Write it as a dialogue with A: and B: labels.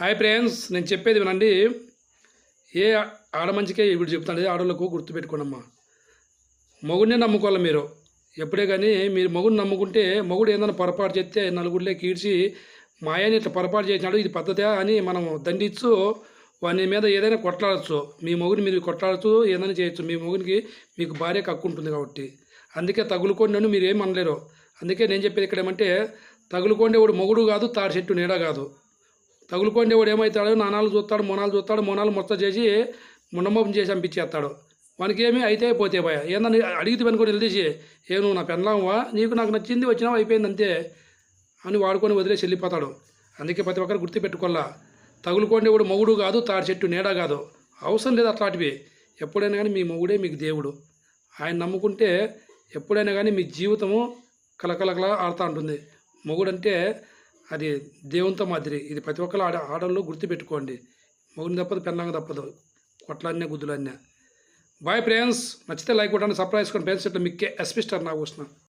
A: Hi friends నేను చెప్పేది వినండి. ఏ ఆడ మంచికే ఇప్పుడు చెప్తాను ఆడవాళ్ళకు గుర్తుపెట్టుకోనమ్మా. మగుడినే నమ్ముకోవాలి మీరు. ఎప్పుడే కానీ మీరు మొగుడిని నమ్ముకుంటే మొగుడు ఏదైనా పొరపాటు చేస్తే నలుగురిలో కీడ్చి మా ఆయన ఇట్లా పొరపాటు చేసినాడు ఇది పద్ధతే అని మనం దండించు వాని మీద ఏదైనా కొట్లాడచ్చు. మీ మొగుడిని మీరు కొట్లాడచ్చు ఏదైనా చేయొచ్చు. మీ మొగుడికి మీకు భార్య హక్కు ఉంటుంది కాబట్టి. అందుకే తగులుకోండి నన్ను మీరు ఏం అనలేరు. అందుకే నేను చెప్పేది ఇక్కడ ఏమంటే తగులుకోండి వాడు మొగుడు కాదు తాడి చెట్టు నీడ కాదు. తగులుకోండి వాడు ఏమవుతాడు నానాలు చూస్తాడు మొనాలు చూస్తాడు మోనాలు మొత్తం చేసి ముండమోపం చేసి పంపించేస్తాడు వానికి ఏమి అయితే పోతే పోయా ఏందని అడిగితే వెనుకొని నిలదీసి ఏ నువ్వు నా పెళ్ళామవా నీకు నాకు నచ్చింది వచ్చినావు అయిపోయింది అంతే అని వాడుకొని వదిలేసి వెళ్ళిపోతాడు. అందుకే ప్రతి ఒక్కరు గుర్తుపెట్టుకోవాలా తగులుకోండి వాడు మొగుడు కాదు తాడి చెట్టు నీడ కాదు. అవసరం లేదు అట్లాంటివి. ఎప్పుడైనా కానీ మీ మొగుడే మీకు దేవుడు. ఆయన నమ్ముకుంటే ఎప్పుడైనా కానీ మీ జీవితము కలకలకల ఆడుతూ ఉంటుంది. మొగుడంటే అది దేవునితో మాదిరి. ఇది ప్రతి ఒక్కరు ఆడ ఆడల్లో గుర్తుపెట్టుకోండి. మొగుడిని తప్పదు పెన్నాంగ తప్పదు. కొట్లన్నీ గుద్దులన్నీ బాయ్ ఫ్రెండ్స్ నచ్చితే లైక్ కొట్టండి సబ్స్క్రైబ్ చేసుకోండి. ఫ్రెండ్స్ ఇట్లా మిక్కే ఎస్పీ స్టార్ నాకు వస్తున్నాను